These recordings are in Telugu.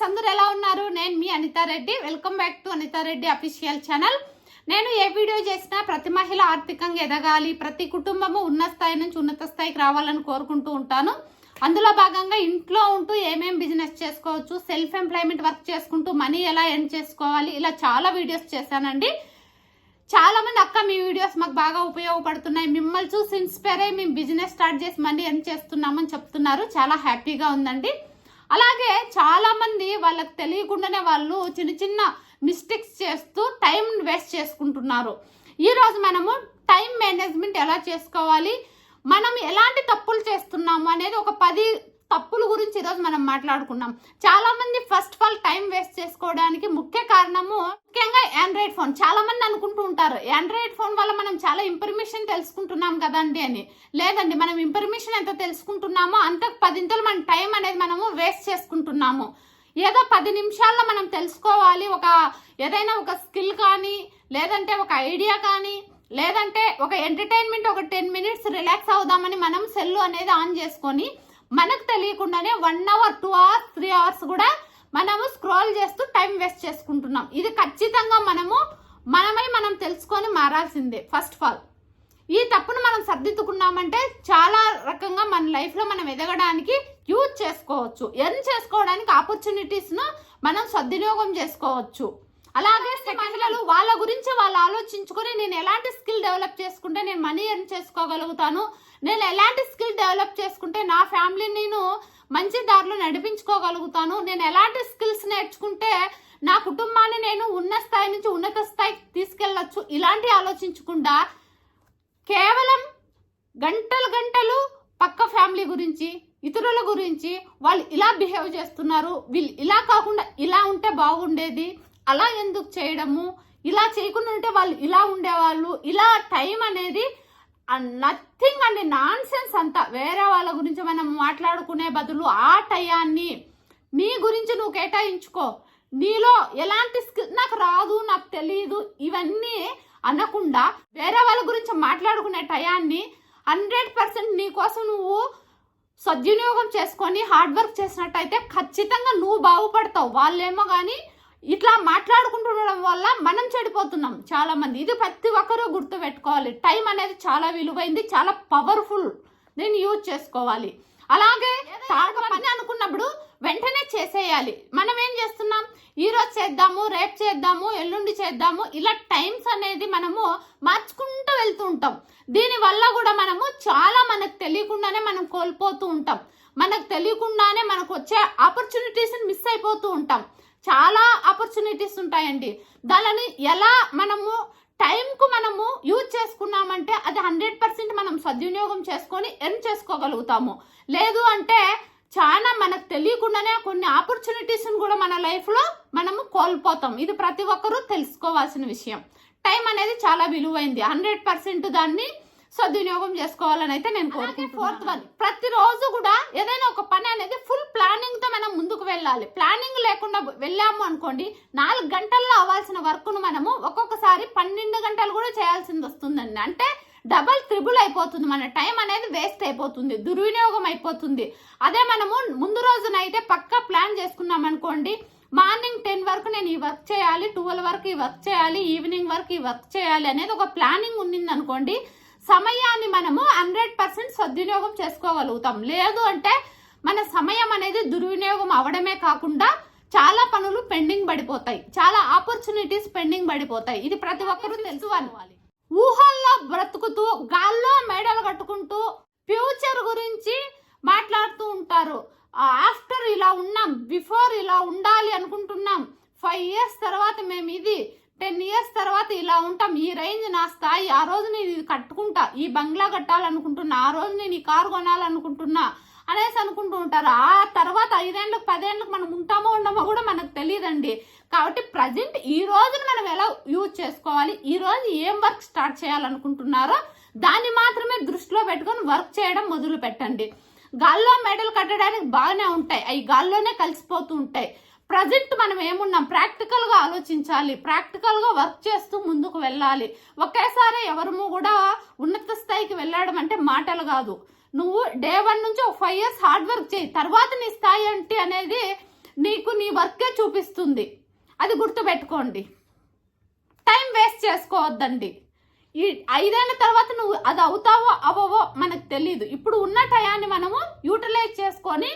ఫ్రెండ్స్ అందరూ ఎలా ఉన్నారు? నేను మీ Anitha Reddy welcome back to Anitha Reddy official channel నేను ఏ వీడియో చేసినా ప్రతి మహిళ ఆర్థికంగా ఎదగాలి ప్రతి కుటుంబము ఉన్న స్థాయి నుంచి ఉన్నత స్థాయికి రావాలని కోరుకుంటూ ఉంటాను. అందులో భాగంగా ఇంట్లో ఉంటూ ఏమేం బిజినెస్ చేసుకోవచ్చు సెల్ఫ్ ఎంప్లాయ్మెంట్ వర్క్ చేసుకుంటూ మనీ ఎలా ఎర్న్ చేసుకోవాలి ఇలా చాలా వీడియోస్ చేశానండి. చాలా మంది అక్క మీ వీడియోస్ మాకు బాగా ఉపయోగపడుతున్నాయి. మిమ్మల్ని చూసి ఇన్స్పైర్ అయ్యి మేము బిజినెస్ స్టార్ట్ చేసి మనీ ఎర్న్ చేస్తున్నామని చెప్తున్నారు. చాలా హ్యాపీగా ఉందండి. అలాగే చాలా మంది వాళ్ళకి తెలియకుండానే వాళ్ళు చిన్న చిన్న మిస్టేక్స్ చేస్తూ టైం వేస్ట్ చేసుకుంటున్నారు. ఈరోజు మనము టైం మేనేజ్మెంట్ ఎలా చేసుకోవాలి? మనం ఎలాంటి తప్పులు చేస్తున్నాము అనేది ఒక పది తప్పుల గురించి ఈరోజు మనం మాట్లాడుకున్నాం. చాలా మంది first of all time waste చేసుకోవడానికి ముఖ్య కారణము ముఖ్యంగా ఆండ్రాయిడ్ ఫోన్ చాలా మంది అనుకుంటూ ఉంటారు ఆండ్రాయిడ్ ఫోన్ వల్ల మనం చాలా ఇన్ఫర్మేషన్ తెలుసుకుంటున్నాం కదండి అని. లేదండి మనం ఇన్ఫర్మేషన్ ఎంత తెలుసుకుంటున్నామో అంత పదింతలు మన టైం అనేది మనము వేస్ట్ చేసుకుంటున్నాము. ఏదో పది నిమిషాల్లో మనం తెలుసుకోవాలి ఒక ఏదైనా ఒక స్కిల్ కానీ లేదంటే ఒక ఐడియా కానీ లేదంటే ఒక ఎంటర్టైన్మెంట్ ఒక టెన్ మినిట్స్ రిలాక్స్ అవుదామని మనం సెల్ అనేది ఆన్ చేసుకొని మనకు తెలియకుండానే one hour two hours three hours కూడా మనము స్క్రోల్ చేస్తూ టైం వేస్ట్ చేసుకుంటున్నాం. ఇది ఖచ్చితంగా మనము మనమై మనం తెలుసుకొని మారాల్సిందే ఫస్ట్ ఆఫ్ ఆల్ ఈ తప్పును మనం సర్దిద్దుకున్నామంటే చాలా రకంగా మన లైఫ్లో మనం ఎదగడానికి యూజ్ చేసుకోవచ్చు. ఎర్న్ చేసుకోవడానికి ఆపర్చునిటీస్ను మనం సద్వినియోగం చేసుకోవచ్చు. అలాగే మహిళలు వాళ్ళ గురించి వాళ్ళు ఆలోచించుకొని నేను ఎలాంటి స్కిల్ డెవలప్ చేసుకుంటే నేను మనీ ఎర్న్ చేసుకోగలుగుతాను? నేను ఎలాంటి స్కిల్ డెవలప్ చేసుకుంటే నా ఫ్యామిలీని నేను మంచి దారిలో నడిపించుకోగలుగుతాను? నేను ఎలాంటి స్కిల్స్ నేర్చుకుంటే నా కుటుంబాన్ని నేను ఉన్న స్థాయి నుంచి ఉన్నత స్థాయికి తీసుకెళ్ళొచ్చు? ఇలాంటి ఆలోచించకుండా కేవలం గంటలు గంటలు పక్క ఫ్యామిలీ గురించి ఇతరుల గురించి వాళ్ళు ఇలా బిహేవ్ చేస్తున్నారు. వీళ్ళు ఇలా కాకుండా ఇలా ఉంటే బాగుండేది. అలా ఎందుకు చేయడము? ఇలా చేయకుండా ఉంటే వాళ్ళు ఇలా ఉండేవాళ్ళు. ఇలా టైం అనేది నథింగ్ అండి నాన్ సెన్స్ అంతా. వేరే వాళ్ళ గురించి మనం మాట్లాడుకునే బదులు ఆ టయాన్ని నీ గురించి నువ్వు కేటాయించుకో. నీలో ఎలాంటి స్కిల్ నాకు రాదు నాకు తెలియదు ఇవన్నీ అనకుండా వేరే వాళ్ళ గురించి మాట్లాడుకునే టయాన్ని హండ్రెడ్ పర్సెంట్ నీ కోసం నువ్వు సద్వినియోగం చేసుకొని హార్డ్ వర్క్ చేసినట్టయితే ఖచ్చితంగా నువ్వు బాగుపడతావు. వాళ్ళేమో కానీ ఇట్లా మాట్లాడుకుంటుండడం వల్ల మనం చెడిపోతున్నాం చాలామంది. ఇది ప్రతి ఒక్కరూ గుర్తు పెట్టుకోవాలి టైం అనేది చాలా విలువైంది చాలా పవర్ఫుల్ దీన్ని యూజ్ చేసుకోవాలి. అలాగే పని అనుకున్నప్పుడు వెంటనే చేసేయాలి. మనం ఏం చేస్తున్నాం? ఈరోజు చేద్దాము రేపు చేద్దాము ఎల్లుండి చేద్దాము. ఇలా టైమ్స్ అనేది మనము మార్చుకుంటూ వెళ్తూ ఉంటాం. దీనివల్ల కూడా మనము చాలా మనకు తెలియకుండానే మనం కోల్పోతూ ఉంటాం. మనకు తెలియకుండానే మనకు వచ్చే ఆపర్చునిటీస్ని మిస్ అయిపోతూ ఉంటాం. చాలా ఆపర్చునిటీస్ ఉంటాయండి. దానిని ఎలా మనము టైంకు మనము యూజ్ చేసుకున్నామంటే అది హండ్రెడ్ పర్సెంట్ మనం సద్వినియోగం చేసుకొని ఎర్న్ చేసుకోగలుగుతాము. లేదు అంటే చాలా మనకు తెలియకుండానే కొన్ని ఆపర్చునిటీస్ని కూడా మన లైఫ్లో మనము కోల్పోతాం. ఇది ప్రతి ఒక్కరూ తెలుసుకోవాల్సిన విషయం. టైం అనేది చాలా విలువైంది. హండ్రెడ్ పర్సెంట్ దాన్ని సద్వినియోగం చేసుకోవాలని అయితే నేను కోరుకుంటున్నాను. ఫోర్త్ వన్ ప్రతిరోజు కూడా ఏదైనా ఒక పని అనేది ఫుల్ ప్లానింగ్తో మనం ముందుకు వెళ్ళాలి. ప్లానింగ్ లేకుండా వెళ్ళాము అనుకోండి నాలుగు గంటల్లో అవ్వాల్సిన వర్క్ను మనము ఒక్కొక్కసారి పన్నెండు గంటలు కూడా చేయాల్సింది వస్తుందండి. అంటే డబల్ త్రిబుల్ అయిపోతుంది. మన టైం అనేది వేస్ట్ అయిపోతుంది. దుర్వినియోగం అయిపోతుంది. అదే మనము ముందు రోజునైతే పక్కా ప్లాన్ చేసుకున్నాం అనుకోండి మార్నింగ్ టెన్ వరకు నేను ఈ వర్క్ చేయాలి ట్వెల్వ్ వరకు ఈ వర్క్ చేయాలి ఈవినింగ్ వరకు ఈ వర్క్ చేయాలి అనేది ఒక ప్లానింగ్ ఉండింది అనుకోండి సమయాన్ని మనము హండ్రెడ్ పర్సెంట్ సద్వినియోగం చేసుకోగలుగుతాం. లేదు అంటే మన సమయం అనేది దుర్వినియోగం అవడమే కాకుండా చాలా పనులు పెండింగ్ పడిపోతాయి. చాలా ఆపర్చునిటీస్ పెండింగ్ పడిపోతాయి. ఇది ప్రతి ఒక్కరూ తెలుసుకోవాలి ఊహల్లో బ్రతుకుతూ గాల్లో మేడలు కట్టుకుంటూ ఫ్యూచర్ గురించి మాట్లాడుతూ ఉంటారు. ఆఫ్టర్ ఇలా ఉన్నాం బిఫోర్ ఇలా ఉండాలి అనుకుంటున్నాం. ఫైవ్ ఇయర్స్ తర్వాత మేము ఇది టెన్ ఇయర్స్ తర్వాత ఇలా ఉంటాం. ఈ రేంజ్ నా స్థాయి ఆ రోజు నేను ఇది కట్టుకుంటా. ఈ బంగ్లా కట్టాలనుకుంటున్నా ఆ రోజు నేను ఈ కారు కొనాలనుకుంటున్నా అనేసి అనుకుంటూ ఉంటారు. ఆ తర్వాత ఐదేళ్ళకి పదేళ్ళకి మనం ఉంటామో ఉండమో కూడా మనకు తెలియదండి కాబట్టి ప్రజెంట్ ఈ రోజున మనం ఎలా యూజ్ చేసుకోవాలి? ఈ రోజు ఏం వర్క్ స్టార్ట్ చేయాలనుకుంటున్నారో దాన్ని మాత్రమే దృష్టిలో పెట్టుకొని వర్క్ చేయడం మొదలు పెట్టండి. గాల్లో మెడల్ కట్టడానికి బాగానే ఉంటాయి. అవి గాల్లోనే కలిసిపోతూ ఉంటాయి. ప్రజెంట్ మనం ఏమున్నాం? ప్రాక్టికల్గా ఆలోచించాలి. ప్రాక్టికల్గా వర్క్ చేస్తూ ముందుకు వెళ్ళాలి. ఒకేసారి ఎవరము కూడా ఉన్న స్థాయికి వెళ్ళడం అంటే మాటలు కాదు. నువ్వు డే వన్ నుంచి ఒక ఫైవ్ ఇయర్స్ హార్డ్ వర్క్ చేయి. తర్వాత నీ స్థాయి ఏంటి అనేది నీకు నీ వర్కే చూపిస్తుంది. అది గుర్తుపెట్టుకోండి. టైం వేస్ట్ చేసుకోవద్దండి. ఈ ఐదేళ్ళ తర్వాత నువ్వు అది అవుతావో అవవో మనకు తెలియదు ఇప్పుడు ఉన్న టయాన్ని మనము యూటిలైజ్ చేసుకొని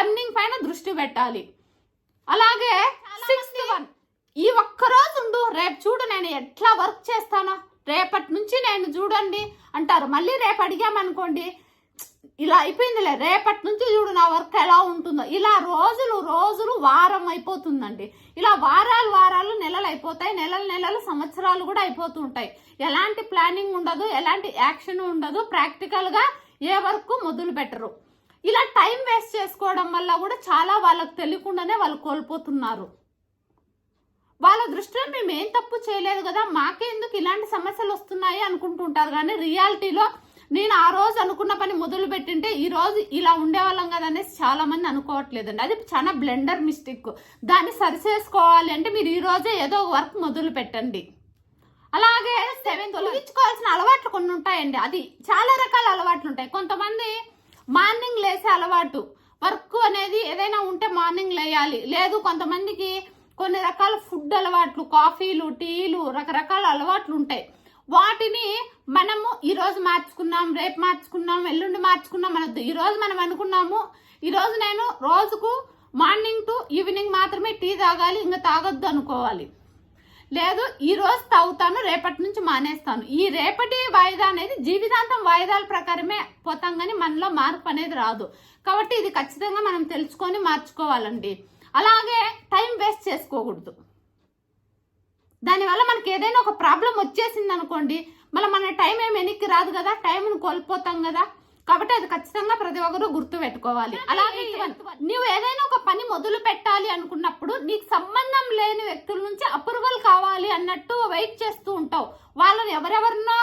ఎర్నింగ్ పైన దృష్టి పెట్టాలి. అలాగే సిక్స్త్ వన్ ఈ ఒక్క రోజు ఉండు. రేపు చూడు నేను ఎట్లా వర్క్ చేస్తానో. రేపటి నుంచి నేను చూడండి అంటారు. మళ్ళీ రేపు అడిగామనుకోండి ఇలా అయిపోయిందిలే రేపటి నుంచి చూడు నా వర్క్ ఎలా ఉంటుందో. ఇలా రోజులు రోజులు వారం అయిపోతుందండి. ఇలా వారాలు వారాలు నెలలు అయిపోతాయి. నెలల నెలలు సంవత్సరాలు కూడా అయిపోతూ ఉంటాయి ఎలాంటి ప్లానింగ్ ఉండదు ఎలాంటి యాక్షన్ ఉండదు. ప్రాక్టికల్గా ఏ వర్క్ మొదలు పెట్టరు. ఇలా టైం వేస్ట్ చేసుకోవడం వల్ల కూడా చాలా వాళ్ళకు తెలియకుండానే వాళ్ళు కోల్పోతున్నారు. వాళ్ళ దృష్టిలో మేము ఏం తప్పు చేయలేదు కదా మాకే ఎందుకు ఇలాంటి సమస్యలు వస్తున్నాయి అనుకుంటుంటారు కానీ రియాలిటీలో నేను ఆ రోజు అనుకున్న పని మొదలు పెట్టింటే ఈ రోజు ఇలా ఉండేవాళ్ళం కదా అనేసి చాలా మంది అనుకోవట్లేదండి. అది చాలా బ్లెండర్ మిస్టేక్. దాన్ని సరిచేసుకోవాలి అంటే మీరు ఈ రోజే ఏదో వర్క్ మొదలు పెట్టండి. అలాగే సెవెన్ తొలగించుకోవాల్సిన అలవాట్లు కొన్ని ఉంటాయండి. అది చాలా రకాల అలవాట్లు ఉంటాయి. కొంతమంది మార్నింగ్ లేసే అలవాటు. వర్క్ అనేది ఏదైనా ఉంటే మార్నింగ్ లేయాలి. లేదు కొంతమందికి కొన్ని రకాల ఫుడ్ అలవాట్లు కాఫీలు టీలు రకరకాల అలవాట్లు ఉంటాయి. వాటిని మనము ఈరోజు మార్చుకున్నాం రేపు మార్చుకున్నాం ఎల్లుండి మార్చుకున్నాం మన ఈరోజు మనం అనుకున్నాము. ఈరోజు నేను రోజుకు మార్నింగ్ టు ఈవినింగ్ మాత్రమే టీ తాగాలి ఇంకా తాగొద్దు అనుకోవాలి. లేదు ఈ రోజు తాగుతాను రేపటి నుంచి మానేస్తాను. ఈ రేపటి వాయిదా అనేది జీవితాంతం వాయిదాల ప్రకారమే పోతాం కానీ మనలో మార్పు అనేది రాదు. కాబట్టి ఇది ఖచ్చితంగా మనం తెలుసుకొని మార్చుకోవాలండి. అలాగే టైం వేస్ట్ చేసుకోకూడదు. దానివల్ల మనకి ఏదైనా ఒక ప్రాబ్లం వచ్చేసింది అనుకోండి మళ్ళీ మన టైం ఏమి వెనక్కి రాదు కదా టైంను కోల్పోతాం కదా. కాబట్టి అది ఖచ్చితంగా ప్రతి ఒక్కరు గుర్తు పెట్టుకోవాలి. అలాగే నువ్వు ఏదైనా ఒక పని మొదలు పెట్టాలి అనుకున్నప్పుడు నీకు సంబంధం లేని వ్యక్తుల నుంచి అప్రూవల్ కావాలి అన్నట్టు వెయిట్ చేస్తూ ఉంటావు. వాళ్ళని ఎవరెవరినో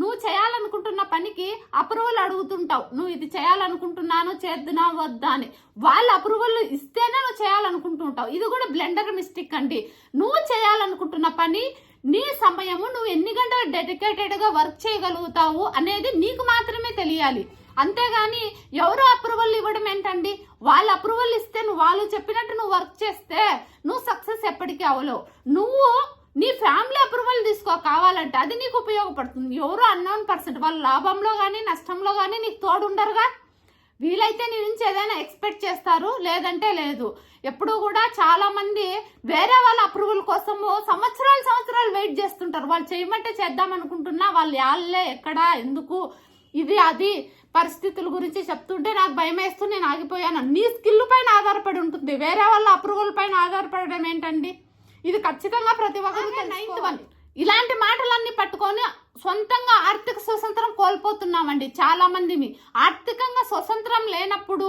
నువ్వు చేయాలనుకుంటున్న పనికి అప్రూవల్ అడుగుతుంటావు. నువ్వు ఇది చేయాలనుకుంటున్నాను చేద్దునా వద్దా అని. వాళ్ళ అప్రూవల్ ఇస్తేనే నువ్వు చేయాలనుకుంటుంటావు ఇది కూడా బ్లెండర్ మిస్టేక్ అండి. నువ్వు చేయాలనుకుంటున్న పని నీ సమయము నువ్వు ఎన్ని గంటలు డెడికేటెడ్గా వర్క్ చేయగలుగుతావు అనేది నీకు మాత్రమే తెలియాలి. అంతేగాని ఎవరు అప్రూవల్ ఇవ్వడం ఏంటండి? వాళ్ళు అప్రూవల్ ఇస్తే నువ్వు వాళ్ళు చెప్పినట్టు నువ్వు వర్క్ చేస్తే నువ్వు సక్సెస్ ఎప్పటికీ అవ్వలేవు. నువ్వు నీ ఫ్యామిలీ అప్రూవల్ తీసుకో కావాలంటే అది నీకు ఉపయోగపడుతుంది. ఎవరు అన్నోన్ పర్సెంట్ వాళ్ళ లాభంలో కానీ నష్టంలో కానీ నీకు తోడుండరుగా? వీలైతే నీ నుంచి ఏదైనా ఎక్స్పెక్ట్ చేస్తారు లేదంటే లేదు. ఎప్పుడు కూడా చాలా మంది వేరే వాళ్ళ అప్రూవల్ కోసము సంవత్సరాలు సంవత్సరాలు వెయిట్ చేస్తుంటారు. వాళ్ళు చేయమంటే చేద్దాం అనుకుంటున్నా వాళ్ళు యాళ్ళే ఎక్కడ ఎందుకు? ఇది అది. పరిస్థితుల గురించి చెప్తుంటే నాకు భయం వేస్తూ నేను ఆగిపోయాను. నీ స్కిల్ పైన ఆధారపడి ఉంటుంది. వేరే వాళ్ళ అప్రూవల్ పైన ఆధారపడడం ఏంటండి? ఇది ఖచ్చితంగా ప్రతి ఒక్కరికి నైన్త్ వన్ ఇలాంటి మాటలన్నీ పట్టుకొని సొంతంగా ఆర్థిక స్వతంత్రం కోల్పోతున్నామండి చాలా మంది ఆర్థికంగా స్వతంత్రం లేనప్పుడు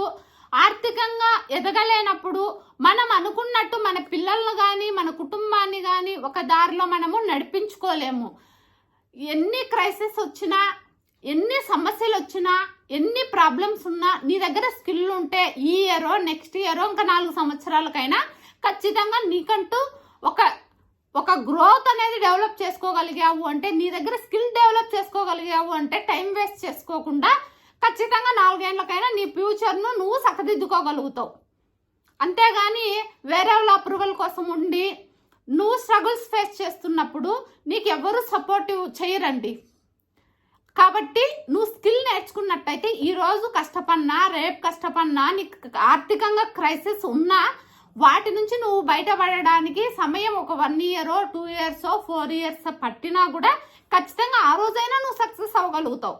ఆర్థికంగా ఎదగలేనప్పుడు మనం అనుకున్నట్టు మన పిల్లలను కానీ మన కుటుంబాన్ని కానీ ఒక దారిలో మనము నడిపించుకోలేము. ఎన్ని క్రైసిస్ వచ్చినా ఎన్ని సమస్యలు వచ్చినా ఎన్ని ప్రాబ్లమ్స్ ఉన్నా నీ దగ్గర స్కిల్ ఉంటే ఈ ఇయరో నెక్స్ట్ ఇయరో ఇంకా నాలుగు సంవత్సరాలకైనా ఖచ్చితంగా నీకంటూ ఒక ఒక గ్రోత్ అనేది డెవలప్ చేసుకోగలిగావు అంటే నీ దగ్గర స్కిల్ డెవలప్ చేసుకోగలిగావు అంటే టైం వేస్ట్ చేసుకోకుండా ఖచ్చితంగా నాలుగేళ్ళకైనా నీ ఫ్యూచర్ను నువ్వు సక్కదిద్దుకోగలుగుతావు అంతేగాని వేరే వాళ్ళ అప్రూవల్ కోసం ఉండి నువ్వు స్ట్రగుల్స్ ఫేస్ చేస్తున్నప్పుడు నీకు ఎవరు సపోర్టివ్ చేయరండి. కాబట్టి నువ్వు స్కిల్ నేర్చుకున్నట్టయితే ఈరోజు కష్టపడినా రేపు కష్టపడినా నీకు ఆర్థికంగా క్రైసిస్ ఉన్నా వాటి నుంచి నువ్వు బయటపడడానికి సమయం ఒక one year two years four years పట్టినా కూడా ఖచ్చితంగా ఆ రోజైనా నువ్వు సక్సెస్ అవ్వగలుగుతావు.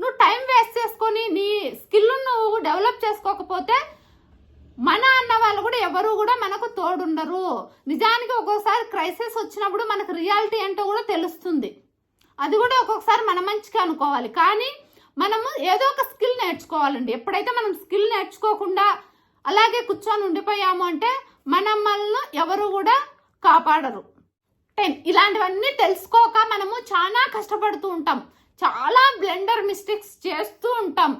నువ్వు టైం వేస్ట్ చేసుకొని నీ స్కిల్ నువ్వు డెవలప్ చేసుకోకపోతే మన అన్న వాళ్ళు కూడా ఎవరు కూడా మనకు తోడుండరు. నిజానికి ఒక్కోసారి క్రైసిస్ వచ్చినప్పుడు మనకు రియాలిటీ ఏంటో కూడా తెలుస్తుంది. అది కూడా ఒక్కొక్కసారి మన మంచిగా అనుకోవాలి. కానీ మనము ఏదో ఒక స్కిల్ నేర్చుకోవాలండి. ఎప్పుడైతే మనం స్కిల్ నేర్చుకోకుండా అలాగే కూర్చొని ఉండిపోయాము అంటే మనమ్మల్ని ఎవరు కూడా కాపాడరు. టెన్. ఇలాంటివన్నీ తెలుసుకోక మనము చాలా కష్టపడుతూ ఉంటాం. చాలా బ్లెండర్ మిస్టేక్స్ చేస్తూ ఉంటాం.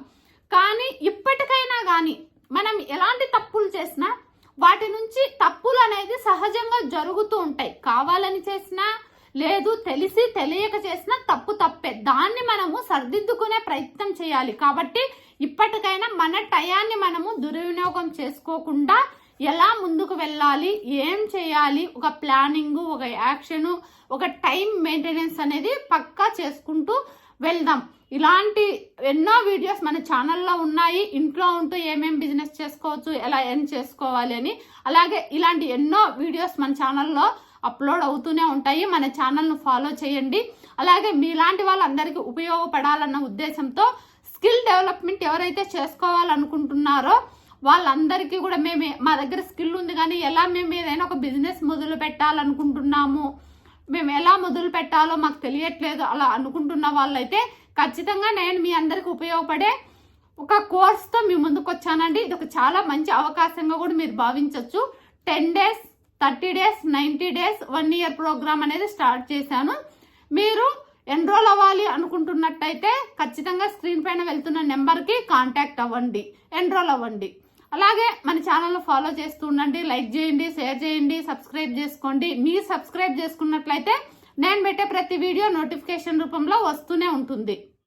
కానీ ఇప్పటికైనా కానీ మనం ఎలాంటి తప్పులు చేసినా వాటి నుంచి తప్పులు అనేది సహజంగా జరుగుతూ ఉంటాయి. కావాలని చేసినా లేదు తెలిసి తెలియక చేసిన తప్పు తప్పే. దాన్ని మనము సరిదిద్దుకునే ప్రయత్నం చేయాలి. కాబట్టి ఇప్పటికైనా మన టయాన్ని మనము దుర్వినియోగం చేసుకోకుండా ఎలా ముందుకు వెళ్ళాలి ఏం చేయాలి ఒక ప్లానింగ్ ఒక యాక్షన్ ఒక టైం మెయింటెనెన్స్ అనేది పక్కా చేసుకుంటూ వెళ్దాం. ఇలాంటి ఎన్నో వీడియోస్ మన ఛానల్లో ఉన్నాయి. ఇంట్లో ఉంటూ ఏమేం బిజినెస్ చేసుకోవచ్చు ఎలా ఏం చేసుకోవాలి అని. అలాగే ఇలాంటి ఎన్నో వీడియోస్ మన ఛానల్లో అప్లోడ్ అవుతూనే ఉంటాయి. మన ఛానల్ను ఫాలో చేయండి. అలాగే మీలాంటి వాళ్ళందరికీ ఉపయోగపడాలన్న ఉద్దేశంతో స్కిల్ డెవలప్మెంట్ ఎవరైతే చేసుకోవాలనుకుంటున్నారో వాళ్ళందరికీ కూడా మేము మా దగ్గర స్కిల్ ఉంది కానీ ఎలా మేము ఏదైనా ఒక బిజినెస్ మొదలు పెట్టాలనుకుంటున్నాము మేము ఎలా మొదలు పెట్టాలో మాకు తెలియట్లేదు అలా అనుకుంటున్న వాళ్ళైతే ఖచ్చితంగా నేను మీ అందరికి ఉపయోగపడే ఒక కోర్స్తో మీ ముందుకు వచ్చానండి ఇది ఒక చాలా మంచి అవకాశంగా కూడా మీరు భావించవచ్చు ten days thirty days ninety days one year programme అనేది స్టార్ట్ చేశాను. మీరు ఎన్రోల్ అవ్వాలి అనుకుంటున్నట్టయితే ఖచ్చితంగా స్క్రీన్ పైన వెళ్తున్న నెంబర్కి కాంటాక్ట్ అవ్వండి. ఎన్రోల్ అవ్వండి. అలాగే మన ఛానల్ను ఫాలో చేస్తూ ఉండండి. లైక్ చేయండి షేర్ చేయండి సబ్స్క్రైబ్ చేసుకోండి. మీరు సబ్స్క్రైబ్ చేసుకున్నట్లయితే నేను పెట్టే ప్రతి వీడియో నోటిఫికేషన్ రూపంలో వస్తూనే ఉంటుంది.